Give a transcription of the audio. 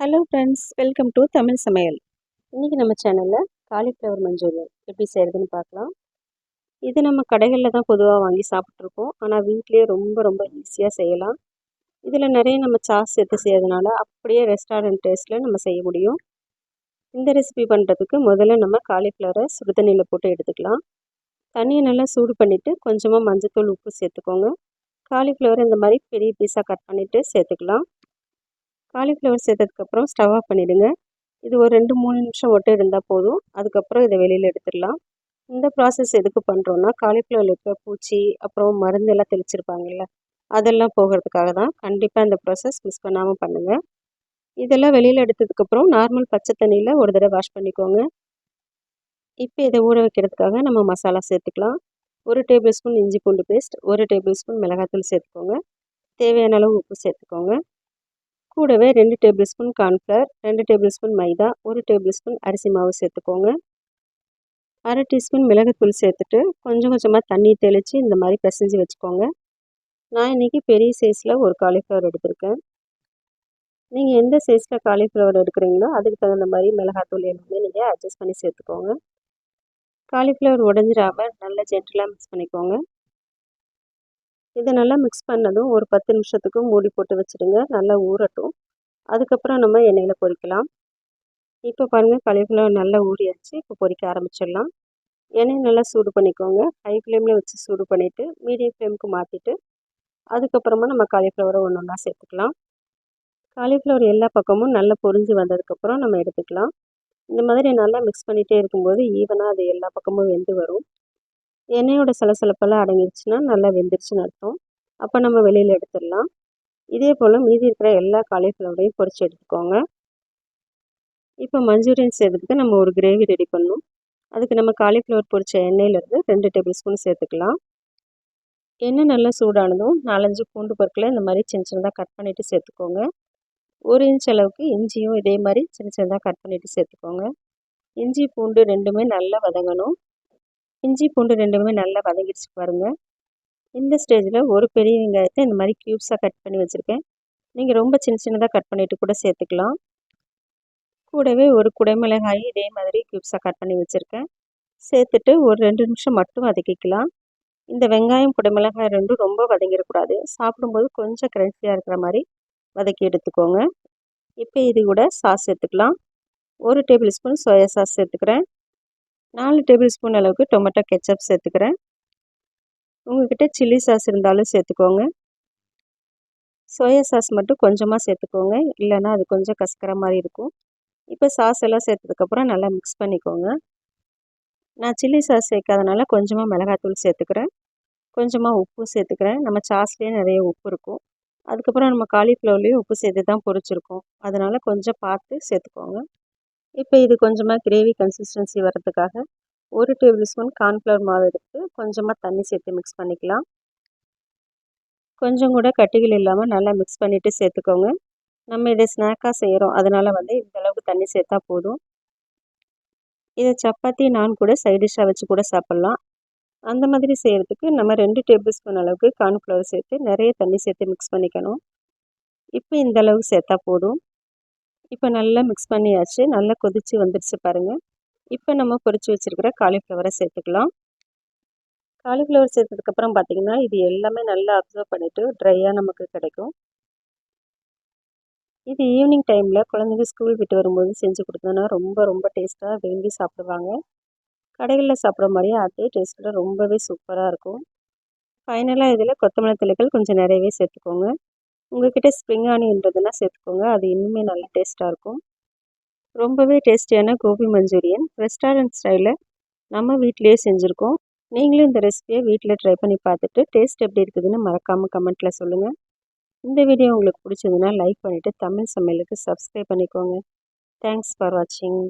Hello friends welcome to Tamil Samayal இன்றைக்கி நம்ம சேனலில் காலிஃப்ளவர் மஞ்சூரியன் எப்படி செய்கிறதுன்னு பார்க்கலாம். இது நம்ம கடைகளில் தான் பொதுவாக வாங்கி சாப்பிட்ருக்கோம் ஆனால் வீட்லேயே ரொம்ப ரொம்ப ஈஸியாக செய்யலாம். இதில் நிறைய நம்ம சாஸ் சேர்த்து செய்யறதுனால அப்படியே ரெஸ்டாரண்ட் டேஸ்ட்டில் நம்ம செய்ய முடியும். இந்த ரெசிபி பண்ணுறதுக்கு முதல்ல நம்ம காலிஃப்ளவரை சுடுதண்ணியில் போட்டு எடுத்துக்கலாம். தண்ணியை நல்லா சூடு பண்ணிவிட்டு கொஞ்சமாக மஞ்சத்தூள் உப்பு சேர்த்துக்கோங்க. காலிஃப்ளவர் இந்த மாதிரி பெரிய பீஸாக கட் பண்ணிவிட்டு சேர்த்துக்கலாம். காலிஃப்ளவர் சேர்த்ததுக்கப்புறம் ஸ்டவ் ஆஃப் பண்ணிவிடுங்க இது ஒரு ரெண்டு மூணு நிமிஷம் மட்டும் இருந்தால் போதும். அதுக்கப்புறம் இதை வெளியில் எடுத்துடலாம். இந்த ப்ராசஸ் எதுக்கு பண்ணுறோன்னா காலிஃப்ளவர் இருக்கிற பூச்சி அப்புறம் மருந்து எல்லாம் தெளிச்சிருப்பாங்கல்ல அதெல்லாம் போகிறதுக்காக தான் கண்டிப்பாக இந்த ப்ராசஸ் மிஸ் பண்ணாமல் பண்ணுங்கள் இதெல்லாம் வெளியில் எடுத்ததுக்கப்புறம் நார்மல் பச்சை தண்ணியில் ஒரு தடவை வாஷ் பண்ணிக்கோங்க. இப்போ இதை ஊற வைக்கிறதுக்காக நம்ம மசாலா சேர்த்துக்கலாம். ஒரு டேபிள் ஸ்பூன் இஞ்சி பூண்டு பேஸ்ட் ஒரு டேபிள் ஸ்பூன் மிளகாத்தூள் சேர்த்துக்கோங்க. தேவையான அளவு உப்பு சேர்த்துக்கோங்க. கூடவே ரெண்டு டேபிள் ஸ்பூன் கார்ன்ஃப்ளவர் ரெண்டு டேபிள் ஸ்பூன் மைதா ஒரு டேபிள் ஸ்பூன் அரிசி மாவு சேர்த்துக்கோங்க. அரை டீஸ்பூன் மிளகுத்தூள் சேர்த்துட்டு கொஞ்சம் கொஞ்சமாக தண்ணி தெளித்து இந்த மாதிரி பிசைஞ்சு வச்சுக்கோங்க. நான் இன்றைக்கி பெரிய சைஸில் ஒரு காலிஃப்ளவர் எடுத்திருக்கேன். நீங்கள் எந்த சைஸில் காலிஃப்ளவர் எடுக்கிறீங்களோ அதுக்கு தகுந்த மாதிரி மிளகாத்தூள் எல்லாமே நீங்கள் அட்ஜஸ்ட் பண்ணி சேர்த்துக்கோங்க. காலிஃப்ளவர் உடஞ்சிடாமல் நல்லா ஜென்டலாக மிக்ஸ் பண்ணிக்கோங்க. இதை நல்லா மிக்ஸ் பண்ணதும் ஒரு பத்து நிமிஷத்துக்கு மூடி போட்டு வச்சுடுங்க. நல்லா ஊறட்டும். அதுக்கப்புறம் நம்ம எண்ணெயில் பொரிக்கலாம். இப்போ பாருங்கள் காலிஃப்ளவர் நல்லா ஊறியாச்சு. இப்போ பொரிக்க ஆரம்பிச்சிடலாம். எண்ணெய் நல்லா சூடு பண்ணிக்கோங்க. ஹை ஃப்ளேமில் வச்சு சூடு பண்ணிவிட்டு மீடியம் ஃப்ளேமுக்கு மாற்றிட்டு அதுக்கப்புறமா நம்ம காலிஃப்ளவரை ஒன்று ஒன்றா சேர்த்துக்கலாம். காலிஃப்ளவர் எல்லா பக்கமும் நல்லா பொரிஞ்சு வந்ததுக்கப்புறம் நம்ம எடுத்துக்கலாம். இந்த மாதிரி நல்லா மிக்ஸ் பண்ணிகிட்டே இருக்கும்போது ஈவனாக அது எல்லா பக்கமும் வெந்து வரும். எண்ணெயோட சலசலப்பெல்லாம் அடங்கிடுச்சுன்னா நல்லா வெந்துருச்சுன்னு அர்த்தம். அப்போ நம்ம வெளியில் எடுத்துடலாம். இதே போல் மீதி இருக்கிற எல்லா காலிஃப்ளவரையும் பொறிச்சு எடுத்துக்கோங்க. இப்போ மஞ்சூரியன் செய்கிறதுக்கு நம்ம ஒரு கிரேவி ரெடி பண்ணணும். அதுக்கு நம்ம காலிஃப்ளவர் பொரிச்ச எண்ணெயிலேருந்து ரெண்டு டேபிள் ஸ்பூன் சேர்த்துக்கலாம். எண்ணெய் நல்லா சூடானதும் நாலஞ்சு பூண்டு பொருட்களை இந்த மாதிரி சின்ன சின்னதாக கட் பண்ணிவிட்டு சேர்த்துக்கோங்க. ஒரு இன்ச் அளவுக்கு இஞ்சியும் இதே மாதிரி சின்ன சின்னதாக கட் பண்ணிவிட்டு சேர்த்துக்கோங்க. இஞ்சி பூண்டு ரெண்டுமே நல்லா வதங்கணும். இஞ்சி பூண்டு ரெண்டுமே நல்லா வதங்கிடுச்சு பாருங்கள் இந்த ஸ்டேஜில் ஒரு பெரிய வெங்காயத்தை இந்த மாதிரி க்யூப்ஸாக கட் பண்ணி வச்சுருக்கேன். நீங்கள் ரொம்ப சின்ன சின்னதாக கட் பண்ணிவிட்டு கூட சேர்த்துக்கலாம். கூடவே ஒரு குடைமிளகாய் இதே மாதிரி க்யூப்ஸாக கட் பண்ணி வச்சுருக்கேன். சேர்த்துட்டு ஒரு ரெண்டு நிமிஷம் மட்டும் வதக்கிக்கலாம். இந்த வெங்காயம் குடைமிளகாய் ரெண்டும் ரொம்ப வதங்கிடக்கூடாது. சாப்பிடும்போது கொஞ்சம் கிரன்ச்சியாக இருக்கிற மாதிரி வதக்கி எடுத்துக்கோங்க. இப்போ இது கூட சாஸ் சேர்த்துக்கலாம். ஒரு டேபிள் ஸ்பூன் சோயா சாஸ் சேர்த்துக்கிறேன். நாலு டேபிள் ஸ்பூன் அளவுக்கு டொமேட்டோ கெச்சப் சேர்த்துக்கிறேன். உங்கள்கிட்ட சில்லி சாஸ் இருந்தாலும் சேர்த்துக்கோங்க. சோயா சாஸ் மட்டும் கொஞ்சமாக சேர்த்துக்கோங்க. இல்லைன்னா அது கொஞ்சம் கசக்கிற மாதிரி இருக்கும். இப்போ சாஸ் எல்லாம் சேர்த்ததுக்கப்புறம் நல்லா மிக்ஸ் பண்ணிக்கோங்க. நான் சில்லி சாஸ் சேர்க்காதனால கொஞ்சமாக மிளகாத்தூள் சேர்த்துக்கிறேன். கொஞ்சமாக உப்பு சேர்த்துக்கிறேன். நம்ம சாஸ்லேயே நிறைய உப்பு இருக்கும். அதுக்கப்புறம் நம்ம காலிஃப்ளவர்லேயும் உப்பு சேர்த்து தான் பொரிச்சிருக்கோம். அதனால் கொஞ்சம் பார்த்து சேர்த்துக்கோங்க. இப்போ இது கொஞ்சமாக கிரேவி கன்சிஸ்டன்சி வரதுக்காக ஒரு டேபிள் ஸ்பூன் கார்ன்ஃப்ளவர் மாவு எடுத்து கொஞ்சமாக தண்ணி சேர்த்து மிக்ஸ் பண்ணிக்கலாம். கொஞ்சம் கூட கட்டிகள் இல்லாமல் நல்லா மிக்ஸ் பண்ணிவிட்டு சேர்த்துக்கோங்க. நம்ம இதை ஸ்நாக்காக செய்கிறோம் அதனால் வந்து இந்த அளவுக்கு தண்ணி சேர்த்தா போதும். இதை சப்பாத்தி நான் கூட சைடிஷ்ஷாக வச்சு கூட சாப்பிட்லாம். அந்த மாதிரி செய்கிறதுக்கு நம்ம ரெண்டு டேபிள் ஸ்பூன் அளவுக்கு கார்ன்ஃப்ளவர் சேர்த்து நிறைய தண்ணி சேர்த்து மிக்ஸ் பண்ணிக்கணும். இப்போ இந்த அளவுக்கு சேர்த்தா போதும். இப்போ நல்லா மிக்ஸ் பண்ணியாச்சு. நல்லா கொதித்து வந்துடுச்சு பாருங்கள் இப்போ நம்ம பொறிச்சு வச்சுருக்கிற காலிஃப்ளவரை சேர்த்துக்கலாம். காலிஃப்ளவர் சேர்த்ததுக்கப்புறம் பார்த்திங்கன்னா இது எல்லாமே நல்லா அப்சர்வ் பண்ணிவிட்டு ட்ரையாக நமக்கு கிடைக்கும். இது ஈவினிங் டைமில் குழந்தைங்க ஸ்கூல் விட்டு வரும்போது செஞ்சு கொடுத்தோன்னா ரொம்ப ரொம்ப டேஸ்ட்டாக விரும்பி சாப்பிடுவாங்க. கடைகளில் சாப்பிட்ற மாதிரியே அதே டேஸ்ட்டில் ரொம்பவே சூப்பராக இருக்கும். ஃபைனலாக இதில் கொத்தமல்லி தலைகள் கொஞ்சம் நிறையவே சேர்த்துக்கோங்க. உங்கள்கிட்ட ஸ்ப்ரிங் ஆனியன்றதுனா சேர்த்துக்கோங்க. அது இன்னுமே நல்லா டேஸ்ட்டாக இருக்கும். ரொம்பவே டேஸ்டியான கோபி மஞ்சூரியன். ரெஸ்டாரண்ட் ஸ்டைலில் நம்ம வீட்டிலேயே செஞ்சுருக்கோம். நீங்களும் இந்த ரெசிபியை வீட்டில் ட்ரை பண்ணி பார்த்துட்டு டேஸ்ட் எப்படி இருக்குதுன்னு மறக்காமல் கமெண்ட்டில் சொல்லுங்கள் இந்த வீடியோ உங்களுக்கு பிடிச்சதுன்னா லைக் பண்ணிவிட்டு தமிழ் சமையலுக்கு சப்ஸ்கிரைப் பண்ணிக்கோங்க. தேங்க்ஸ் ஃபார் வாட்சிங்